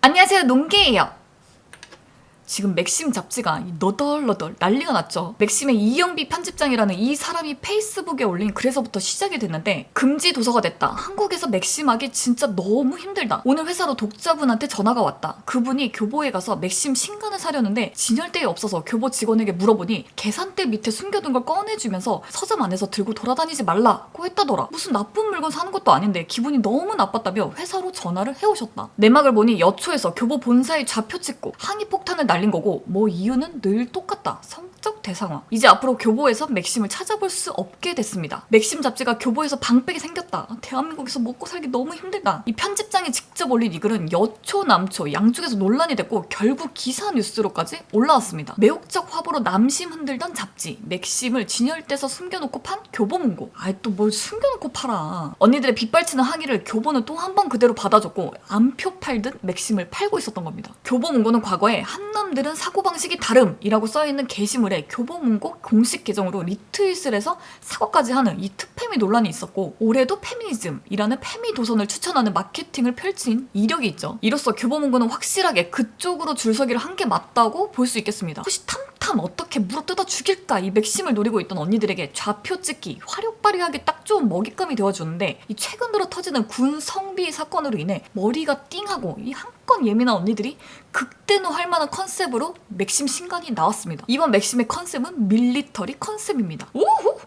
안녕하세요 농계예요 지금 맥심 잡지가 이 너덜너덜 난리가 났죠. 맥심의 이영비 편집장이라는 이 사람이 페이스북에 올린 글에서부터 시작이 됐는데 금지 도서가 됐다. 한국에서 맥심하기 진짜 너무 힘들다. 오늘 회사로 독자분한테 전화가 왔다. 그분이 교보에 가서 맥심 신간을 사려는데 진열대에 없어서 교보 직원에게 물어보니 계산대 밑에 숨겨둔 걸 꺼내주면서 서점 안에서 들고 돌아다니지 말라고 했다더라. 무슨 나쁜 물건 사는 것도 아닌데 기분이 너무 나빴다며 회사로 전화를 해오셨다. 내막을 보니 여초에서 교보 본사의 좌표 찍고 항의 폭탄을 날린 거고 뭐 이유는 늘 똑같다. 성적 대상화. 이제 앞으로 교보에서 맥심을 찾아볼 수 없게 됐습니다. 맥심 잡지가 교보에서 방백이 생겼다. 대한민국에서 먹고 살기 너무 힘들다. 이 편집장이 직접 올린 이 글은 여초 남초 양쪽에서 논란이 됐고 결국 기사 뉴스로까지 올라왔습니다. 매혹적 화보로 남심 흔들던 잡지 맥심을 진열대서 숨겨놓고 판 교보문고. 아이 또 뭘 숨겨놓고 팔아. 언니들의 빗발치는 항의를 교보는 또 한 번 그대로 받아줬고 암표 팔듯 맥심을 팔고 있었던 겁니다. 교보문고는 과거에 한남 들은 사고방식이 다름이라고 써있는 게시물에 교보문고 공식 계정으로 리트윗을 해서 사과까지 하는 이 특 패미 논란이 있었고 올해도 페미니즘이라는 페미 도선을 추천하는 마케팅을 펼친 이력이 있죠. 이로써 교보문고는 확실하게 그쪽으로 줄서기를 한 게 맞다고 볼 수 있겠습니다. 혹시 탐탐 어떻게 물어 뜯어 죽일까 이 맥심을 노리고 있던 언니들에게 좌표 찍기 화력 발휘하기 딱 좋은 먹잇감이 되어주는데 이 최근 들어 터지는 군 성비 사건으로 인해 머리가 띵하고 이 한건 예민한 언니들이 극대노할 만한 컨셉으로 맥심 신간이 나왔습니다. 이번 맥심의 컨셉은 밀리터리 컨셉입니다. 우후!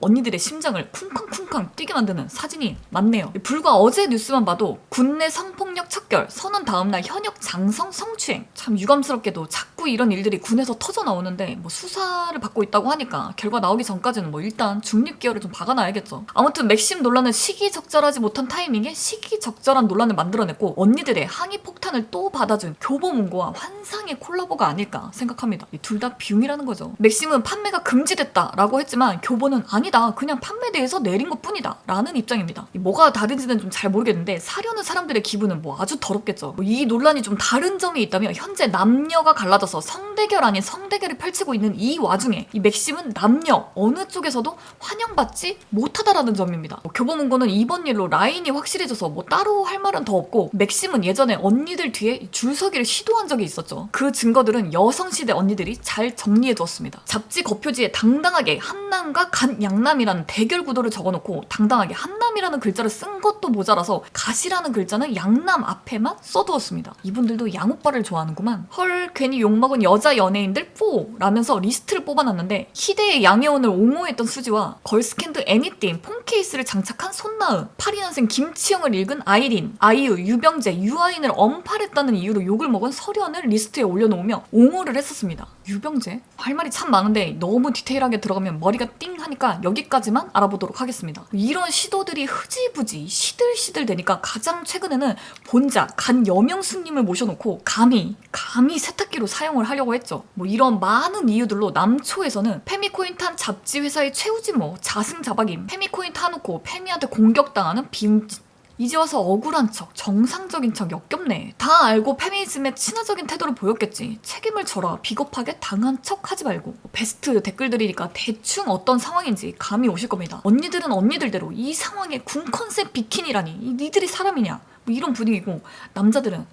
언니들의 심장을 쿵쾅쿵쾅 뛰게 만드는 사진이 많네요. 불과 어제 뉴스만 봐도 군내 성폭력 척결, 선언 다음날 현역 장성 성추행. 참 유감스럽게도 자꾸 이런 일들이 군에서 터져 나오는데 뭐 수사를 받고 있다고 하니까 결과 나오기 전까지는 뭐 일단 중립기어를 좀 박아놔야겠죠. 아무튼 맥심 논란은 시기적절하지 못한 타이밍에 시기적절한 논란을 만들어냈고 언니들의 항의 폭탄을 또 받아준 교보문고와 환상의 콜라보가 아닐까 생각합니다. 둘 다 비용이라는 거죠. 맥심은 판매가 금지됐다라고 했지만 교보는 아니다. 그냥 판매대에서 내린 것 뿐이다. 라는 입장입니다. 뭐가 다른지는 좀 잘 모르겠는데 사려는 사람들의 기분은 뭐 아주 더럽겠죠. 뭐 이 논란이 좀 다른 점이 있다면 현재 남녀가 갈라져서 성대결 아닌 성대결을 펼치고 있는 이 와중에 이 맥심은 남녀 어느 쪽에서도 환영받지 못하다라는 점입니다. 뭐 교보문고는 이번 일로 라인이 확실해져서 뭐 따로 할 말은 더 없고 맥심은 예전에 언니들 뒤에 줄서기를 시도한 적이 있었죠. 그 증거들은 여성시대 언니들이 잘 정리해두었습니다. 잡지 겉표지에 당당하게 한남과 간 양남이라는 대결 구도를 적어놓고 당당하게 한남이라는 글자를 쓴 것도 모자라서 가시라는 글자는 양남 앞에만 써두었습니다. 이분들도 양오빠를 좋아하는구만. 헐 괜히 욕먹 은 여자 연예인들 4 라면서 리스트를 뽑아놨는데 희대의 양혜원을 옹호했던 수지와 걸스캔드 애니띵 폰케이스를 장착한 손나은 82년생 김치영을 읽은 아이린 아이유 유병재 유아인을 엄팔했다는 이유로 욕을 먹은 설현을 리스트에 올려놓으며 옹호를 했었습니다. 유병재? 할 말이 참 많은데 너무 디테일하게 들어가면 머리가 띵 하니까 여기까지만 알아보도록 하겠습니다. 이런 시도들이 흐지부지 시들시들 되니까 가장 최근에는 본자 간 여명수님을 모셔놓고 감히 감히 세탁기로 사용을 하려고 했죠. 뭐 이런 많은 이유들로 남초에서는 페미코인 탄 잡지 회사의 최우지 뭐 자승자박임 페미코인 타놓고 페미한테 공격당하는 비움진 이제 와서 억울한 척, 정상적인 척 역겹네. 다 알고 페미니즘에 친화적인 태도를 보였겠지. 책임을 져라. 비겁하게 당한 척 하지 말고. 베스트 댓글들이니까 대충 어떤 상황인지 감이 오실 겁니다. 언니들은 언니들대로 이 상황에 군 컨셉 비키니라니. 이 니들이 사람이냐. 뭐 이런 분위기고 남자들은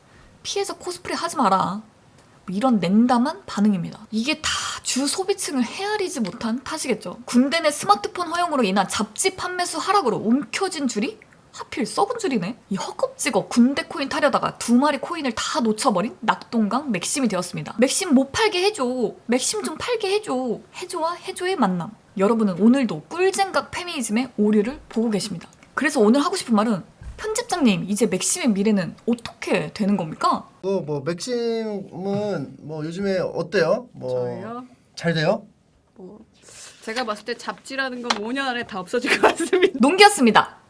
피해자 코스프레 하지 마라. 뭐 이런 냉담한 반응입니다. 이게 다 주 소비층을 헤아리지 못한 탓이겠죠. 군대 내 스마트폰 허용으로 인한 잡지 판매수 하락으로 움켜진 줄이 하필 썩은 줄이네. 이 허겁지겁 군대 코인 타려다가 두 마리 코인을 다 놓쳐버린 낙동강 맥심이 되었습니다. 맥심 못 팔게 해줘. 맥심 좀 팔게 해줘. 해줘와 해줘의 만남. 여러분은 오늘도 꿀잼각 페미니즘의 오류를 보고 계십니다. 그래서 오늘 하고 싶은 말은 편집장님 이제 맥심의 미래는 어떻게 되는 겁니까? 그뭐 맥심은 뭐 요즘에 어때요? 뭐 저요? 잘 돼요? 뭐 제가 봤을 때 잡지라는 건 5년 안에 다 없어질 것 같습니다. 농기였습니다.